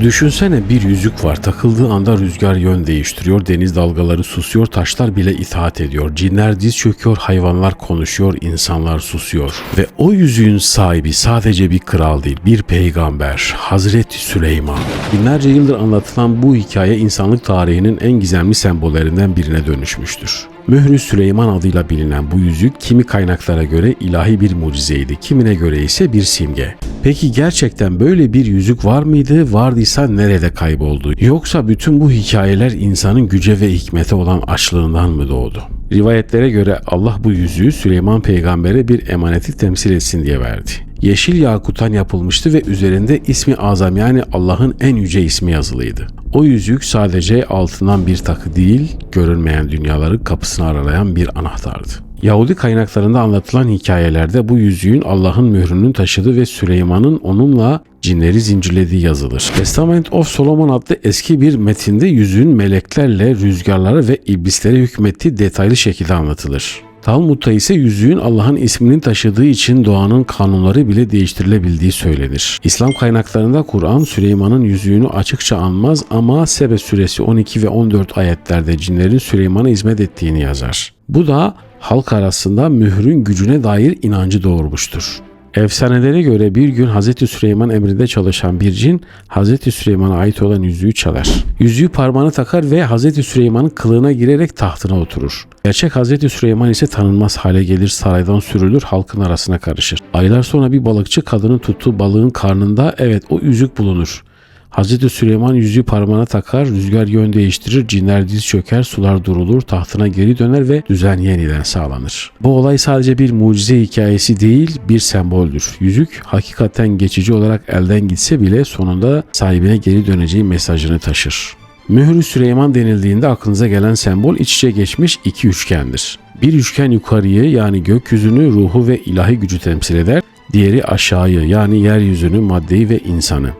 Düşünsene bir yüzük var. Takıldığı anda rüzgar yön değiştiriyor. Deniz dalgaları susuyor. Taşlar bile itaat ediyor. Cinler diz çöküyor. Hayvanlar konuşuyor. insanlar susuyor. Ve o yüzüğün sahibi sadece bir kral değil. Bir peygamber. Hazreti Süleyman. Binlerce yıldır anlatılan bu hikaye insanlık tarihinin en gizemli sembollerinden birine dönüşmüştür. Mührü Süleyman adıyla bilinen bu yüzük kimi kaynaklara göre ilahi bir mucizeydi, kimine göre ise bir simge. Peki gerçekten böyle bir yüzük var mıydı? Vardıysa nerede kayboldu? Yoksa bütün bu hikayeler insanın güce ve hikmete olan açlığından mı doğdu? Rivayetlere göre Allah bu yüzüğü Süleyman peygambere bir emaneti temsil etsin diye verdi. Yeşil yakuttan yapılmıştı ve üzerinde ismi azam yani Allah'ın en yüce ismi yazılıydı. O yüzük sadece altından bir takı değil, görünmeyen dünyaları kapısına aralayan bir anahtardı. Yahudi kaynaklarında anlatılan hikayelerde bu yüzüğün Allah'ın mührünün taşıdığı ve Süleyman'ın onunla cinleri zincirlediği yazılır. Testament of Solomon adlı eski bir metinde yüzüğün meleklerle, rüzgarlara ve iblislere hükmettiği detaylı şekilde anlatılır. Talmud'da ise yüzüğün Allah'ın ismini taşıdığı için doğanın kanunları bile değiştirilebildiği söylenir. İslam kaynaklarında Kur'an Süleyman'ın yüzüğünü açıkça anmaz ama Sebe suresi 12 ve 14 ayetlerde cinlerin Süleyman'a hizmet ettiğini yazar. Bu da halk arasında mührün gücüne dair inancı doğurmuştur. Efsanelere göre bir gün Hz. Süleyman emrinde çalışan bir cin Hz. Süleyman'a ait olan yüzüğü çalar. Yüzüğü parmağına takar ve Hz. Süleyman'ın kılığına girerek tahtına oturur. Gerçek Hz. Süleyman ise tanınmaz hale gelir, saraydan sürülür, halkın arasına karışır. Aylar sonra bir balıkçı kadının tuttuğu balığın karnında evet o yüzük bulunur. Hz. Süleyman yüzüğü parmağına takar, rüzgar yön değiştirir, cinler diz çöker, sular durulur, tahtına geri döner ve düzen yeniden sağlanır. Bu olay sadece bir mucize hikayesi değil, bir semboldür. Yüzük hakikaten geçici olarak elden gitse bile sonunda sahibine geri döneceği mesajını taşır. Mührü Süleyman denildiğinde aklınıza gelen sembol iç içe geçmiş iki üçgendir. Bir üçgen yukarıyı yani gökyüzünü, ruhu ve ilahi gücü temsil eder. Diğeri aşağıyı yani yeryüzünü, maddeyi ve insanı.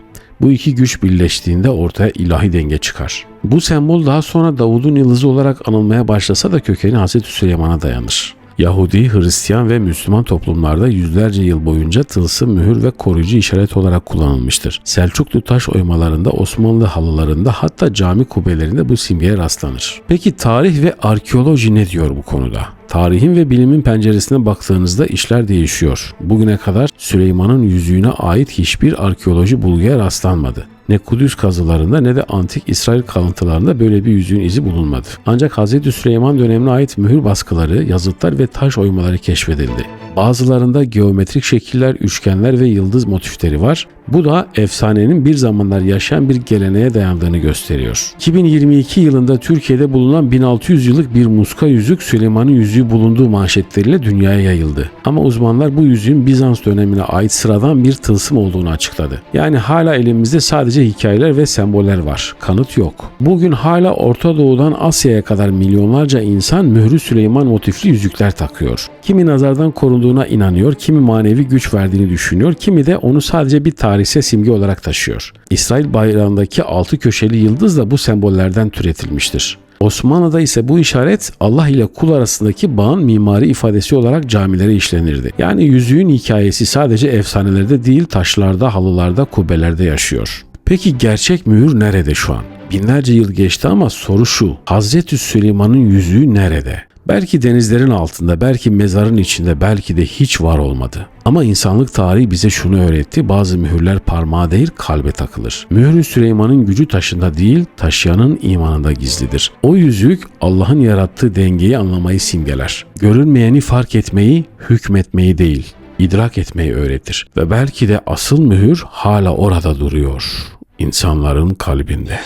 Bu iki güç birleştiğinde ortaya ilahi denge çıkar. Bu sembol daha sonra Davud'un yıldızı olarak anılmaya başlasa da kökeni Hz. Süleyman'a dayanır. Yahudi, Hristiyan ve Müslüman toplumlarda yüzlerce yıl boyunca tılsım, mühür ve koruyucu işaret olarak kullanılmıştır. Selçuklu taş oymalarında, Osmanlı halılarında hatta cami kubbelerinde bu simgeye rastlanır. Peki tarih ve arkeoloji ne diyor bu konuda? Tarihin ve bilimin penceresine baktığınızda işler değişiyor. Bugüne kadar Süleyman'ın yüzüğüne ait hiçbir arkeoloji bulguya rastlanmadı. Ne Kudüs kazılarında ne de antik İsrail kalıntılarında böyle bir yüzüğün izi bulunmadı. Ancak Hz. Süleyman dönemine ait mühür baskıları, yazıtlar ve taş oymaları keşfedildi. Bazılarında geometrik şekiller, üçgenler ve yıldız motifleri var. Bu da efsanenin bir zamanlar yaşayan bir geleneğe dayandığını gösteriyor. 2022 yılında Türkiye'de bulunan 1600 yıllık bir muska yüzük Süleyman'ın yüzüğü bulunduğu manşetleriyle dünyaya yayıldı. Ama uzmanlar bu yüzüğün Bizans dönemine ait sıradan bir tılsım olduğunu açıkladı. Yani hala elimizde sadece hikayeler ve semboller var. Kanıt yok. Bugün hala Orta Doğu'dan Asya'ya kadar milyonlarca insan mührü Süleyman motifli yüzükler takıyor. Kimi nazardan korunduğuna inanıyor, kimi manevi güç verdiğini düşünüyor, kimi de onu sadece bir tarihsel simge olarak taşıyor. İsrail bayrağındaki altı köşeli yıldız da bu sembollerden türetilmiştir. Osmanlı'da ise bu işaret Allah ile kul arasındaki bağın mimari ifadesi olarak camilere işlenirdi. Yani yüzüğün hikayesi sadece efsanelerde değil taşlarda, halılarda, kubbelerde yaşıyor. Peki gerçek mühür nerede şu an? Binlerce yıl geçti ama soru şu. Hazreti Süleyman'ın yüzüğü nerede? Belki denizlerin altında, belki mezarın içinde, belki de hiç var olmadı. Ama insanlık tarihi bize şunu öğretti. Bazı mühürler parmağa değil kalbe takılır. Mührü Süleyman'ın gücü taşında değil, taşıyanın imanında gizlidir. O yüzük Allah'ın yarattığı dengeyi anlamayı simgeler. Görünmeyeni fark etmeyi, hükmetmeyi değil, idrak etmeyi öğretir. Ve belki de asıl mühür hala orada duruyor. İnsanların kalbinde.